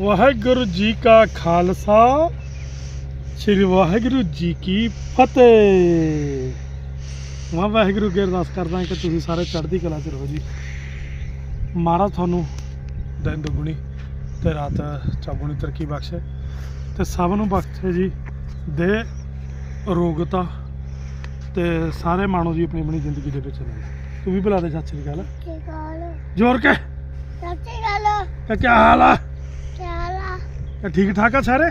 ਵਾਹਿਗੁਰੂ ਜੀ ਕਾ ਖਾਲਸਾ ਸ੍ਰੀ ਵਾਹਿਗੁਰੂ ਜੀ ਕੀ ਫਤਿਹ। ਮੈਂ ਵਾਹਿਗੁਰੂ ਅੱਗੇ ਅਰਦਾਸ ਕਰਦਾ ਕਿ ਤੁਸੀਂ ਸਾਰੇ ਚੜ੍ਹਦੀ ਕਲਾ ਚ ਰਹੋ ਜੀ। ਮਾਰਾ ਤੁਹਾਨੂੰ ਦਿਨ ਦੁਗਣੀ ਤੇ ਰਾਤ ਚੌਗੁਣੀ ਤਰੱਕੀ ਬਖਸ਼ੇ। ਤੇ ਸਭ ਨੂੰ ਬਖਸ਼ੇ ਜੀ ਦੇ ਰੋਗਤਾ ਤੇ ਸਾਰੇ ਮਾਣੋ ਜੀ ਆਪਣੀ ਆਪਣੀ ਜ਼ਿੰਦਗੀ ਦੇ ਵਿੱਚ ਨੇ। ਤੂੰ ਵੀ ਬੁਲਾ ਦੇ ਸਤਿ ਸ੍ਰੀ ਅਕਾਲ। ਕੀ ਜੋਰ ਕੇ। ਸੱਚੀ ਗੱਲ ਕਿ ਕੀ ਹਾਲ ਆ? ਕਿ ਠੀਕ ਠਾਕ ਆ ਸਾਰੇ?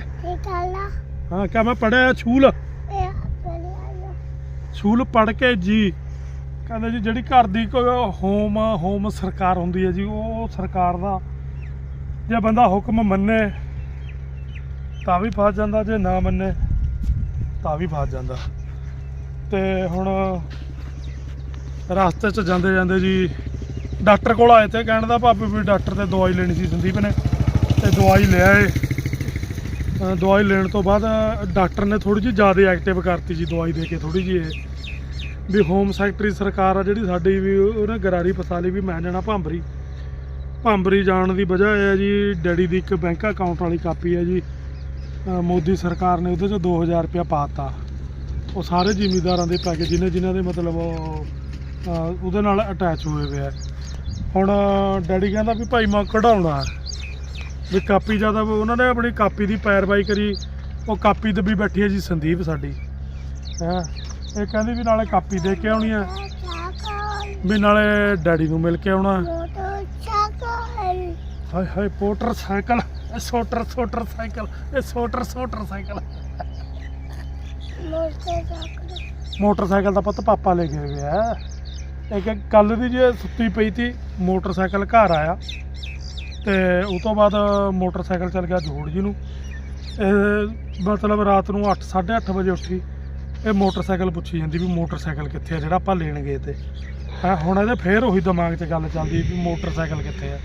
ਆ। ਹਾਂ ਕਿਆ ਮੈਂ ਪੜਿਆ ਛੂਲ? ਇਹ ਬੜੀ ਆਇਆ ਛੂਲ ਪੜ ਕੇ ਜੀ। ਕਹਿੰਦੇ ਜੀ ਜਿਹੜੀ ਘਰ ਦੀ ਕੋਈ ਹੋਮ ਹੋਮ ਸਰਕਾਰ ਹੁੰਦੀ ਹੈ ਜੀ ਉਹ ਸਰਕਾਰ ਦਾ। ਜੇ ਬੰਦਾ ਹੁਕਮ ਮੰਨੇ ਤਾਂ ਵੀ ਫਸ ਜਾਂਦਾ ਜੇ ਨਾ ਮੰਨੇ ਤਾਂ ਵੀ ਫਸ ਜਾਂਦਾ। ਤੇ ਹੁਣ ਰਸਤੇ 'ਚ ਜਾਂਦੇ ਜਾਂਦੇ ਜੀ ਡਾਕਟਰ ਕੋਲ ਆਏ ਤੇ ਕਹਿਣ ਦਾ ਭਾਬੀ ਵੀ ਡਾਕਟਰ ਤੇ ਦਵਾਈ ਲੈਣੀ ਸੀ ਸੰਦੀਪ ਨੇ ਤੇ ਦਵਾਈ ਲੈ ਆਏ। ਦਵਾਈ ਲੈਣ ਤੋਂ ਬਾਅਦ ਡਾਕਟਰ ਨੇ ਥੋੜੀ ਜਿਹੀ ਜ਼ਿਆਦਾ ਐਕਟਿਵ ਕਰਤੀ ਜੀ ਦਵਾਈ ਦੇ ਕੇ ਥੋੜੀ ਜਿਹੀ ਇਹ। ਵੀ ਹੋਮ ਸੈਕਟਰੀ ਸਰਕਾਰ ਆ ਜਿਹੜੀ ਸਾਡੀ ਵੀ, ਉਹਨੇ ਗਰਾਰੀ ਫਸਾ ਲਈ ਵੀ ਮੈਂ ਜਾਣਾ ਭਾਂਬਰੀ। ਭਾਂਬਰੀ ਜਾਣ ਦੀ ਵਜ੍ਹਾ ਇਹ ਹੈ ਜੀ, ਡੈਡੀ ਦੀ ਇੱਕ ਬੈਂਕ ਅਕਾਊਂਟ ਵਾਲੀ ਕਾਪੀ ਹੈ ਜੀ। ਮੋਦੀ ਸਰਕਾਰ ਨੇ ਉਹਦੇ 'ਚ 2000 ਰੁਪਇਆ ਪਾਤਾ ਉਹ ਸਾਰੇ ਜ਼ਿਮੀਦਾਰਾਂ ਦੇ ਪੈ ਗਏ ਜਿਨ੍ਹਾਂ ਜਿਨ੍ਹਾਂ ਦੇ ਮਤਲਬ ਉਹਦੇ ਨਾਲ ਅਟੈਚ ਹੋਏ ਹੋਏ ਆ। ਹੁਣ ਡੈਡੀ ਕਹਿੰਦਾ ਵੀ ਭਾਈ ਮੈਂ ਕਢਾਉਣਾ। ਵੀ ਕਾਪੀ ਜ਼ਿਆਦਾ ਉਹਨਾਂ ਨੇ ਆਪਣੀ ਕਾਪੀ ਦੀ ਪੈਰਵਾਈ ਕਰੀ, ਉਹ ਕਾਪੀ ਦੱਬੀ ਬੈਠੀ ਹੈ ਜੀ ਸੰਦੀਪ ਸਾਡੀ। ਹੈ, ਇਹ ਕਹਿੰਦੀ ਵੀ ਨਾਲੇ ਕਾਪੀ ਦੇ ਕੇ ਆਉਣੀ ਆ। ਵੀ ਨਾਲੇ ਡੈਡੀ ਨੂੰ ਮਿਲ ਕੇ ਆਉਣਾ। ਹਾਏ ਹਾਏ, ਪੋਟਰ ਸਾਈਕਲ, ਇਹ ਸੋਟਰ ਸੋਟਰ ਸਾਈਕਲ, ਇਹ ਸੋਟਰ ਸੋਟਰ ਸਾਈਕਲ। ਮੋਟਰਸਾਈਕਲ ਦਾ ਪੁੱਤ ਪਾਪਾ ਲੈ ਕੇ ਗਏ ਆ। ਇੱਕ ਕੱਲ ਦੀ ਜੇ ਸੁੱਤੀ ਪਈ ਤੀ, ਮੋਟਰਸਾਈਕਲ ਘਰ ਆਇਆ। ਤੇ ਉਹ ਤੋਂ ਬਾਅਦ ਮੋਟਰਸਾਈਕਲ ਚੱਲ ਗਿਆ ਜੋੜ ਜੀ ਨੂੰ। ਇਹ ਮਤਲਬ ਰਾਤ ਨੂੰ 8 8:30 ਵਜੇ ਉੱਠੀ, ਇਹ ਮੋਟਰਸਾਈਕਲ ਪੁੱਛੀ ਜਾਂਦੀ ਵੀ ਮੋਟਰਸਾਈਕਲ ਕਿੱਥੇ ਆ, ਜਿਹੜਾ ਆਪਾਂ ਲੈਣ ਗਏ ਤੇ। ਹੈ, ਹੁਣ ਇਹਦੇ ਫੇਰ ਉਹੀ ਦਿਮਾਗ 'ਚ ਗੱਲ ਚੱਲਦੀ ਵੀ ਮੋਟਰਸਾਈਕਲ ਕਿੱਥੇ ਆ।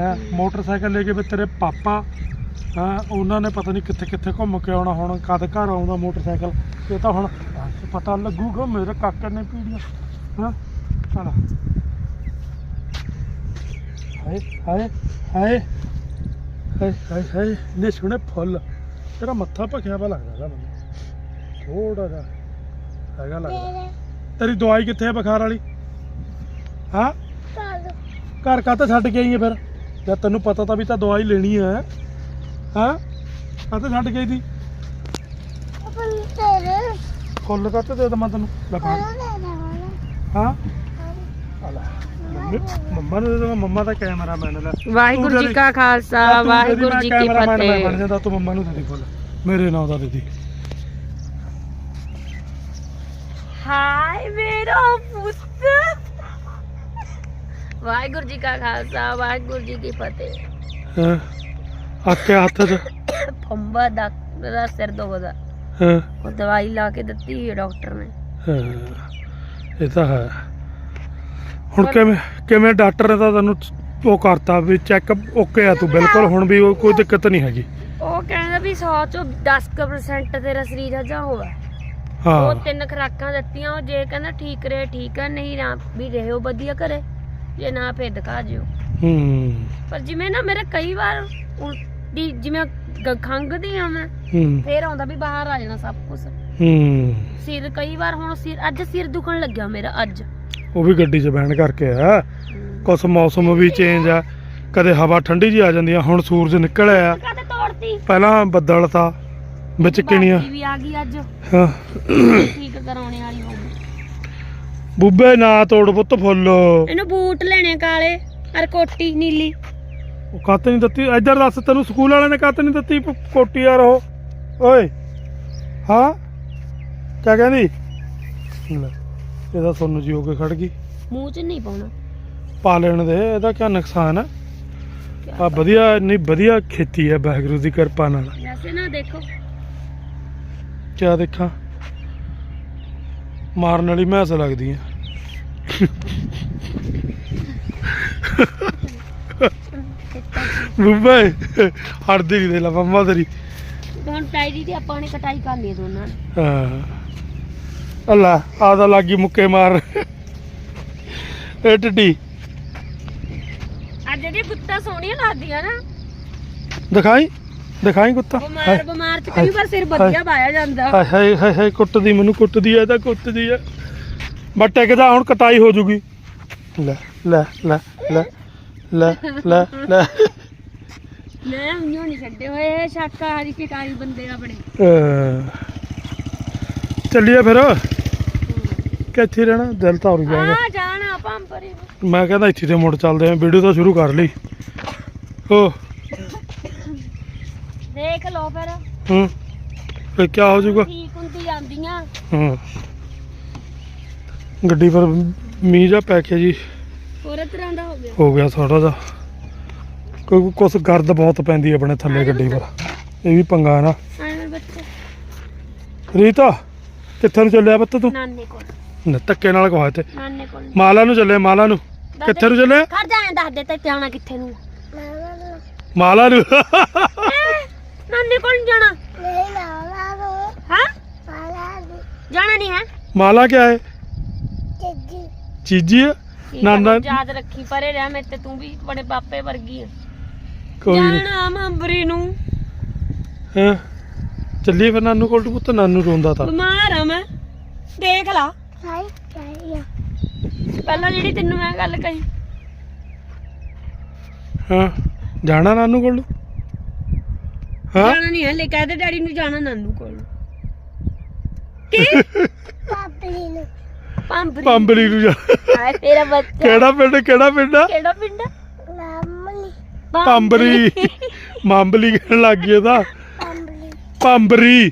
ਹੈ, ਮੋਟਰਸਾਈਕਲ ਲੈ ਕੇ ਵੀ ਤੇਰੇ ਪਾਪਾ, ਹਾਂ, ਉਹਨਾਂ ਨੇ ਪਤਾ ਨਹੀਂ ਕਿੱਥੇ ਕਿੱਥੇ ਘੁੰਮ ਕੇ ਆਉਣਾ, ਹੁਣ ਕਦ ਘਰ ਆਉਂਦਾ ਮੋਟਰਸਾਈਕਲ। ਇਹ ਤਾਂ ਹੁਣ ਪਤਾ ਲੱਗੂਗਾ, ਮੇਰੇ ਕਾਕੇ ਨੇ ਪੀੜੀਆਂ। ਹਾਂ, ਚਲੋ। ਹਾਏ ਹਾਏ ਹਾਏ। ਹਾਏ ਹਾਏ ਹਾਏ। ਨੇ ਸੁਣੇ ਫੁੱਲ। ਤੇਰਾ ਮੱਥਾ ਭਖਿਆ ਵਾ ਲੱਗਦਾ ਦਾ ਮੈਨੂੰ। ਥੋੜਾ ਜਿਹਾ ਹੈਗਾ ਲੱਗਦਾ। ਤੇਰੇ ਤੇਰੀ ਦਵਾਈ ਕਿੱਥੇ ਹੈ ਬੁਖਾਰ ਵਾਲੀ? ਹਾਂ? ਕਾਲ ਘਰ ਕਾਹਤੇ ਛੱਡ ਕੇ ਆਈ ਹੈ ਫਿਰ? ਜਦ ਤੈਨੂੰ ਪਤਾ ਤਾਂ ਵੀ ਤਾਂ ਦਵਾਈ ਲੈਣੀ ਹੈ ਹਾਂ? ਕਾਹਤੇ ਛੱਡ ਕੇ ਆਈ ਦੀ ਫੁੱਲ ਕਾਹਤੇ ਦੇ ਦਵਾਂ ਤੈਨੂੰ? ਲੈ ਫੜ। ਕੋਲ ਦੇ ਨਾ ਹਾਂ? ਮੰਮੀ- ਨੂੰ ਦੇ ਦੇਵਾਂ ਮੰਮਾ ਦਾ ਕੈਮਰਾ ਮੈਨ ਲੈ ਵਾਹਿਗੁਰੂ ਜੀ ਕਾ ਖਾਲਸਾ ਤੂੰ ਵਾਹਿਗੁਰੂ ਜੀ ਕੀ ਮੈਂ ਬਣ ਫਤਿਹ। ਜਾਂਦਾ ਤੂੰ ਮੰਮਾ ਨੂੰ ਦੇ ਦੇ ਫੁੱਲ ਮੇਰੇ ਨਾਂ ਦਾ ਦੇ ਦੀ ਹਾਏ ਮੇਰਾ ਪੁੱਤ। ਵਾਹਿਗੁਰੂ ਜੀ ਕਾ ਖਾਲਸਾ ਵਾਹਿਗੁਰੂ ਜੀ ਕੀ ਫਤਿਹ। ਹਾਂ? ਆਕੇ ਹੱਥ 'ਚ। ਫੰਬਾ ਦਾ ਦਾ ਸਿਰ ਦੁਖਦਾ। ਹਾਂ? ਉਹ ਦਵਾਈ ਲਾ ਕੇ ਦਿੱਤੀ ਡਾਕਟਰ ਨੇ। ਹਾਂ, ਇਹ ਤਾਂ ਹੈ। ਹੁਣ ਕਿਵੇਂ ਕਿਵੇਂ ਡਾਕਟਰ ਨੇ ਤਾਂ ਤੈਨੂੰ ਉਹ ਕਰਤਾ ਵੀ ਚੈੱਕ ਓਕੇ ਆ ਤੂੰ ਬਿਲਕੁਲ ਹੁਣ ਵੀ ਉਹ ਕੋਈ ਦਿੱਕਤ ਨਹੀਂ ਹੈਗੀ। ਉਹ ਕਹਿੰਦਾ ਵੀ 100 ਚੋਂ 10% ਤੇਰਾ ਸਰੀਰ ਹਜਾ ਹੋਇਆ। ਹਾਂ। ਉਹ ਤਿੰਨ ਖਰਾਕਾਂ ਦਿੱਤੀਆਂ ਉਹ ਜੇ ਕਹਿੰਦਾ ਠੀਕ ਰਹੇ ਠੀਕ ਆ ਨਹੀਂ ਨਾ ਵੀ ਰਹਿਓ ਵਧੀਆ ਘਰੇ ਜੇ ਨਾ ਫੇਰ ਦਿਖਾ ਜਿਓ। ਹੂੰ। ਪਰ ਜਿਵੇਂ ਨਾ ਮੇਰੇ ਕਈ ਵਾਰ ਉਲਟੀ ਜਿਵੇਂ ਗ- ਖੰਘਦੀ ਆ ਮੈਂ ਹੂੰ। ਫੇਰ ਆਉਂਦਾ ਵੀ ਬਾਹਰ ਆ ਜਾਣਾ ਸਭ ਕੁਝ ਹੂੰ। ਸਿਰ ਕਈ ਵਾਰ ਹੁਣ ਸਿਰ ਅੱਜ ਸਿਰ ਦੁਖਣ ਲੱਗਿਆ ਮੇਰਾ ਅੱਜ। ਉਹ ਵੀ ਗੱਡੀ 'ਚ ਬਹਿਣ ਕਰਕੇ ਆ। ਕੁਛ ਮੌਸਮ ਵੀ ਚੇਂਜ ਆ। ਕਦੇ ਹਵਾ ਠੰਡੀ ਜੀ ਆ ਜਾਂਦੀ ਆ ਹੁਣ ਸੂਰਜ ਨਿਕਲ ਆਇਆ ਕਦੇ ਤੋੜਤੀ? ਪਹਿਲਾਂ ਬੱਦਲ ਤਾਂ ਵਿੱਚ ਕਿਣੀਆਂ ਵੀ ਆ ਗਈ ਅੱਜ। ਹਾਂ। ਠੀਕ ਕਰਾਉਣੇ ਵਾਲੀ ਹੋਊਗੀ ਬੁੱਬੇ ਨਾ ਤੋੜ ਪੁੱਤ ਫੁੱਲ। ਇਹਨੂੰ ਬੂਟ ਲੈਣੇ ਕਾਲੇ ਅਰ ਕੋਟੀ ਨੀਲੀ। ਉਹ ਕੱਤ ਨਹੀਂ ਦਿੱਤੀ। ਇੱਧਰ ਦੱਸ ਤੈਨੂੰ ਸਕੂਲ ਵਾਲਿਆਂ ਨੇ ਕੱਤ ਨਹੀਂ ਦਿੱਤੀ ਪ- ਕੋਟੀ ਯਾਰ ਉਹ। ਓਏ। ਹਾਂ? ਕਿਆ ਕਹਿੰਦੀ? ਲੈ, ਇਹਦਾ ਸੁਣ ਜੀ ਹੋ ਕੇ ਖੜ ਗਈ। ਮੂੰਹ 'ਚ ਨਹੀਂ ਪਾਉਣਾ। ਪਾ ਲੈਣ ਦੇ ਇਹਦਾ ਕੀ ਨੁਕਸਾਨ ਹੈ ਆ ਵਧੀਆ ਨਹੀਂ ਵਧੀਆ ਖੇਤੀ ਹੈ ਵਾਹਿਗੁਰੂ ਦੀ ਕਿਰਪਾ ਨਾਲ। ਵੈਸੇ ਨਾ ਦੇਖੋ। ਕਿਆ ਦੇਖਾਂ? ਮਾਰਨ ਵਾਲੀ ਮੈਸ ਲੱਗਦੀ ਹੈ ਬੁੱਬੇ ਹੜਦੀ ਨਹੀਂ ਦੇ ਲਾ ਮੰਮਾ ਤੇਰੀ। ਹੁਣ ਟਾਈਡੀ ਤੇ ਆਪਾਂ ਨੇ ਕਟਾਈ ਕਰਨੀ ਹੈ ਦੋਨਾਂ ਹਾਂ। ਅੱਲਾ ਆਦਾ ਲੱਗੀ ਮੁੱਕੇ ਮਾਰ। ਇਹ ਟੱਡੀ। ਅੱਜ ਜਿਹੜੀ ਗੁੱਤਾਂ ਸੋਹਣੀਆਂ ਲੱਗਦੀਆਂ ਨਾ। ਦਿਖਾਈ? ਦਿਖਾਈ ਕੁੱਤਾ? ਬਿਮਾਰ ਹਾਏ। ਬਿਮਾਰ ਚ ਕਈ ਵਾਰ ਸਿਰ ਵਧੀਆ ਪਾਇਆ ਜਾਂਦਾ। ਹਾਏ ਹਾਏ ਹਾਏ ਹਾਏ ਕੁੱਟਦੀ ਮੈਨੂੰ ਕੁੱਟਦੀ ਐ ਤਾਂ ਕੁੱਟਦੀ ਐ ਬਟ ਟਿਕਦਾ ਹੁਣ ਕਟਾਈ ਹੋ ਜੂਗੀ। ਲੈ ਲੈ ਲੈ ਲੈ ਲੈ ਲੈ ਲੈ। ਮੈਂ ਨਹੀਂ ਛੱਡੇ ਹੋਏ ਸ਼ਾਕਾਹਾਰੀ ਸ਼ਿਕਾਰੀ ਬੰਦੇ ਆਪਣੇ। ਚੱਲੀਏ ਫਿਰ। ਕਿੱਥੇ ਰਹਿਣਾ ਦਿਲ ਤਾਂ ਉਰ ਜਾਏਗਾ। ਆ ਜਾਣਾ ਪੰਪਰੇ ਮੈਂ ਕਹਿੰਦਾ ਇੱਥੇ ਤੇ ਮੁੜ ਚੱਲਦੇ ਆਂ ਵੀਡੀਓ ਤਾਂ ਸ਼ੁਰੂ ਕਰ ਲਈ। ਹੋ ਦੇਖ ਲਓ ਫਿਰ। ਹੂੰ। ਫੇ ਕੀ ਹੋ ਜਾਊਗਾ? ਠੀਕ ਹੁੰਦੀ ਜਾਂਦੀਆਂ। ਹੂੰ। ਗੱਡੀ ਪਰ ਮੀਂਹ ਜਾ ਪੈ ਕੇ ਜੀ। ਹੋਰ ਤਰ੍ਹਾਂ ਦਾ ਹੋ ਗਿਆ। ਹੋ ਗਿਆ ਥੋੜਾ ਜਿਹਾ। ਕੋਈ ਕੁਛ ਗਰਦ ਬਹੁਤ ਪੈਂਦੀ ਆਪਣੇ ਥੱਲੇ ਗੱਡੀ ਪਰ। ਇਹ ਵੀ ਪੰਗਾ ਹੈ ਨਾ। ਐਵੇਂ ਬੱਚੇ। ਰੀਤਾ ਕਿੱਥੇ ਨੂੰ ਚੱਲਿਆ ਬੱਤ ਤੂੰ? ਨਾਨੇ ਕੋਲ। ਨਾ, ਧੱਕੇ ਨਾਲ ਕਹਾ ਤੇ ਨਾਨੇ ਕੋਲ ਮਾਲਾ ਨੂੰ ਚੱਲੇ ਮਾਲਾ ਨੂੰ। ਕਿੱਥੇ ਨੂੰ ਚੱਲੇ? ਖੜ ਜਾ ਦੱਸ ਦੇ ਤੇ ਜਾਣਾ ਕਿੱਥੇ ਨੂੰ ਮਾਲਾ ਨੂੰ। ਹੈਂ? ਨਾਨੇ ਕੋਲ ਨੀ ਜਾਣਾ। ਨਹੀਂ ਲਾਲਾ ਨੂੰ ਹਾਂ? ਮਾਲਾ ਨੂੰ ਜਾਣਾ ਨਹੀਂ ਹੈ। ਮਾਲਾ ਕਿਆ ਹੈ? ਚੀਜੀ ਹੈ ਠੀਕ ਨਾ, ਆ, ਨਾ। ਯਾਦ ਰੱਖੀ ਪਰੇ ਰਹਿ ਮੈਂ ਤੇ ਤੂੰ ਵੀ ਬੜੇ ਪਾਪੇ ਵਰਗੀ ਆ। ਕੋਈ ਨਹੀਂ ਜਾਣਾ ਮੰਬਰੀ ਨੂੰ। ਹਾਂ? ਚੱਲੀਏ ਫਿਰ ਨਾਨੂ ਕੋਲ ਪੁੱਤ ਨਾਨੂ ਰੋਂਦਾ ਤਾਂ। ਬਿਮਾਰ ਆ ਮੈਂ। ਦੇਖ ਲਾ। ਪਹਿਲਾਂ ਜਿਹੜੀ ਤੈਨੂੰ ਮੈਂ ਗੱਲ ਕਹੀ। ਹਾਂ ਜਾਣਾ ਨਾਨੂ ਕੋਲ? ਹਾਂ? ਜਾਣਾ ਨਹੀਂ ਹੈ ਲੈ ਕਹਦੇ ਡੈਡੀ ਨੂੰ ਜਾਣਾ ਨਾਨੂ ਕੋਲ। ਕੀ? ਪਾਪਲੀ ਨੂੰ। ਪੰਬਰੀ ਪੰਬਲੀ ਨੂੰ ਜਾ। ਹਾਏ ਤੇਰਾ ਬੱਚਾ। ਕਿਹੜਾ ਪਿੰਡ ਕਿਹੜਾ ਪਿੰਡ ਆ? ਕਿਹੜਾ ਪਿੰਡ ਮਾਮਲੀ। ਪੰਬਰੀ ਮਾਂਬਲੀ ਕਹਿਣ ਲੱਗ ਇਹਦਾ ਪਾਪਲੀ ਪੰਬਰੀ ਆ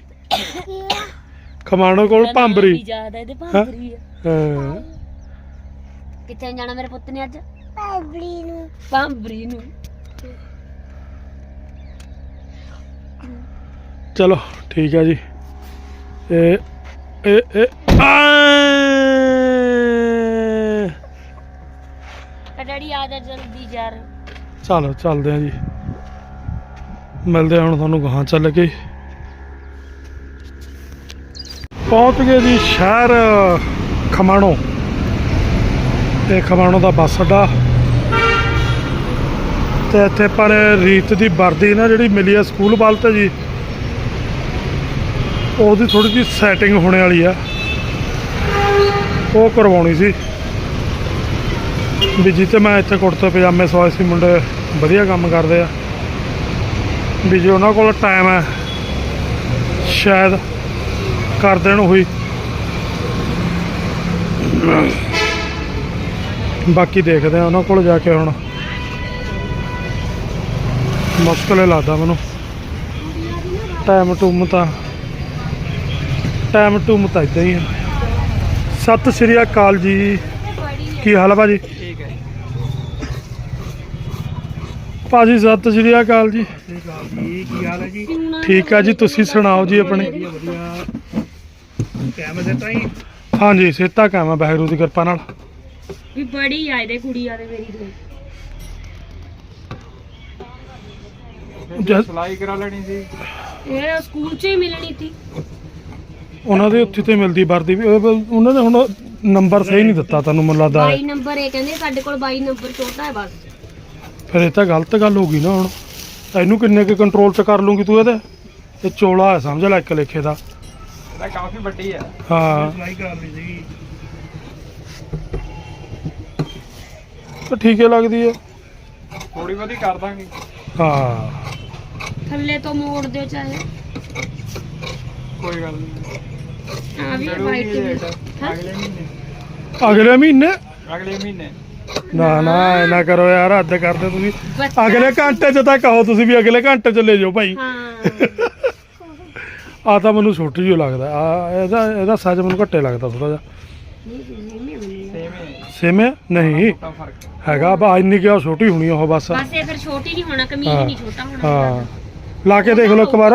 ਖਮਾਣੋ ਕੋਲ ਪੰਬਰੀ ਯਾਦ ਹੈ ਇਹਦੇ ਪੰਬਰੀ ਆ। ਹਾਂ। ਕਿੱਥੇ ਜਾਣਾ ਮੇਰੇ ਪੁੱਤ ਨੇ ਅੱਜ? ਪਾਪਲੀ ਨੂੰ। ਪੰਬਰੀ ਨੂੰ। ਚਲੋ ਠੀਕ ਹੈ ਜੀ। ਇਹ ਇਹ ਇਹ ਡੈਡੀ ਆ ਜਾ ਜਲਦੀ ਯਾਰ। ਚਲੋ ਚੱਲਦੇ ਆ ਜੀ। ਮਿਲਦੇ ਆ ਹੁਣ ਤੁਹਾਨੂੰ ਗਾਹਾਂ ਚੱਲ ਕੇ। ਪਹੁੰਚ ਗਏ ਜੀ ਸ਼ਹਿਰ ਖਮਾਣੋ ਇਹ ਖਮਾਣੋ ਦਾ ਬੱਸ ਅੱਡਾ। ਤੇ ਇੱਥੇ ਪਰ ਰੀਤ ਦੀ ਵਰਦੀ ਨਾ ਜਿਹੜੀ ਮਿਲੀ ਆ ਸਕੂਲ ਵੱਲ ਤੇ ਜੀ, ਉਹਦੀ ਥੋੜੀ ਜਿਹੀ ਸੈਟਿੰਗ ਹੋਣੇ ਵਾਲੀ ਆ। ਉਹ ਕਰਵਾਉਣੀ ਸੀ। ਵੀ ਜਿੱਤੇ ਮੈਂ ਇੱਥੇ ਕੁੜਤੇ ਪਜਾਮੇ ਸਵਾਏ ਸੀ, ਮੁੰਡੇ ਵਧੀਆ ਕੰਮ ਕਰਦੇ ਆ। ਵੀ ਜੇ ਉਹਨਾਂ ਕੋਲ ਟਾਈਮ ਹੈ ਸ਼ਾਇਦ ਕਰ ਦੇਣ ਹੋਈ ਬਾਕੀ ਦੇਖਦੇ ਆ ਉਹਨਾਂ ਕੋਲ ਜਾ ਕੇ ਹੁਣ। ਮੁਸ਼ਕਲ ਹੀ ਲੱਗਦਾ ਮੈਨੂੰ। ਟਾਈਮ ਟੂਮ ਤਾਂ ਟਾਈਮ ਟੂਮ ਤਾਂ ਇਦਾਂ ਹੀ ਆ ਸਤਿ ਸ਼੍ਰੀ ਅਕਾਲ ਜੀ। ਕੀ ਹਾਲ ਹੈ ਭਾਜੀ? ਠੀਕ ਹੈ ਭਾਜੀ ਸਤਿ ਸ਼੍ਰੀ ਅਕਾਲ ਜੀ। ਜੀ। ਕੀ ਹਾਲ ਹੈ ਜੀ? ਠੀਕ ਆ ਜੀ ਤੁਸੀਂ ਸੁਣਾਓ ਜੀ ਆਪਣੇ? ਹੀ? ਹਾਂਜੀ ਸੇਤਾ ਕਾਮਾ ਬਹਿਰੂ ਦੀ ਕਿਰਪਾ ਨਾਲ। ਵੀ ਬੜੀ ਆ ਇਹਦੇ ਕੁੜੀ ਆ ਤੇ ਮੇਰੀ ਤੋਂ। ਜਦ- ਸਲਾਈ ਕਰਾ ਲੈਣੀ ਸੀ। ਇਹ ਸਕੂਲ 'ਚ ਹੀ ਮਿਲਣੀ ਸੀ। ਉਹਨਾਂ ਦੇ ਉੱਥੇ ਤੇ ਮਿਲਦੀ ਵਰਦੀ ਵੀ ਉਹ- ਉਹ- ਉਹਨਾਂ ਨੇ ਹੁਣ ਨੰਬਰ ਸਹੀ ਨਹੀਂ ਦਿੱਤਾ ਤੁਹਾਨੂੰ ਮੈਨੂੰ ਲੱਗਦਾ 22 ਨੰਬਰ ਇਹ ਕਹਿੰਦੇ ਸਾਡੇ ਕੋਲ 22 ਨੰਬਰ ਛੋਟਾ ਹੈ ਬਸ। ਫਿਰ ਇਹ ਤਾਂ ਗਲਤ ਗੱਲ ਹੋ ਗਈ ਨਾ ਹੁਣ। ਇਹਨੂੰ ਕਿੰਨੇ ਕੁ ਕੰਟਰੋਲ ਚ ਕਰ ਲੂੰਗੀ ਤੂੰ ਇਹਦੇ? ਇਹ ਚੋਲਾ ਹੈ ਸਮਝ ਲੈ ਇੱਕ ਲੇਖੇ ਦਾ। ਇਹ ਕਾਫੀ ਵੱਡੀ ਹੈ ਹਾਂ। ਸਲਾਈ ਕਰਾ ਲਈ ਸੀ ਤਾਂ ਠੀਕ ਹੀ ਲੱਗਦੀ ਹੈ ਥੋੜੀ ਬਹੁਤੀ ਕਰ ਦਾਂਗੇ। ਹਾਂ। ਥੱਲੇ ਤੋਂ ਮੋੜ ਦਿਓ ਚਾਹੇ। ਕੋਈ ਗੱਲ ਨਹੀਂ ਆ ਵੀ ਵਾਈਟ ਹਾਂ? ਅਗਲੇ ਮਹੀਨੇ। ਅਗਲੇ ਮਹੀਨੇ? ਅਗਲੇ ਮਹੀਨੇ। ਨਾ ਨਾ ਇਹ ਨਾ ਕਰੋ ਯਾਰ ਹੱਦ ਕਰਦੇ ਤੁਸੀਂ। ਬੱਚਾ- ਅਗਲੇ ਘੰਟੇ ਚ ਤਾਂ ਕਹੋ ਤੁਸੀਂ ਵੀ ਅਗਲੇ ਘੰਟੇ ਚ ਲੈ ਜਾਓ ਭਾਈ। ਹਾਂ। ਆ ਤਾਂ ਮੈਨੂੰ ਛੋਟੀ ਜਿਹੀ ਲੱਗਦਾ। ਆ ਇਹਦਾ ਇਹਦਾ ਸਾਈਜ਼ ਮੈਨੂੰ ਘੱਟੇ ਲੱਗਦਾ ਥੋੜਾ ਜਿਹਾ। ਸੇਮ ਹੈ? ਸੇਮ ਨਹੀਂ। ਛੋਟਾ ਫ਼ਰਕ ਹੈ। ਹੈਗਾ ਬਾ ਇੰਨੀ ਕਿਹਾ ਛੋਟੀ ਹੋਣੀ ਉਹ ਬਸ। ਬਸ ਇਹ ਫਿਰ ਛੋਟੀ ਨਹੀਂ ਹੋਣਾ ਕਮੀਜ਼। ਨਹੀਂ ਛੋਟਾ ਹੋਣਾ ਹਾਂ। ਲਾ ਕੇ ਦੇਖ ਲਓ ਇੱਕ ਵਾਰ।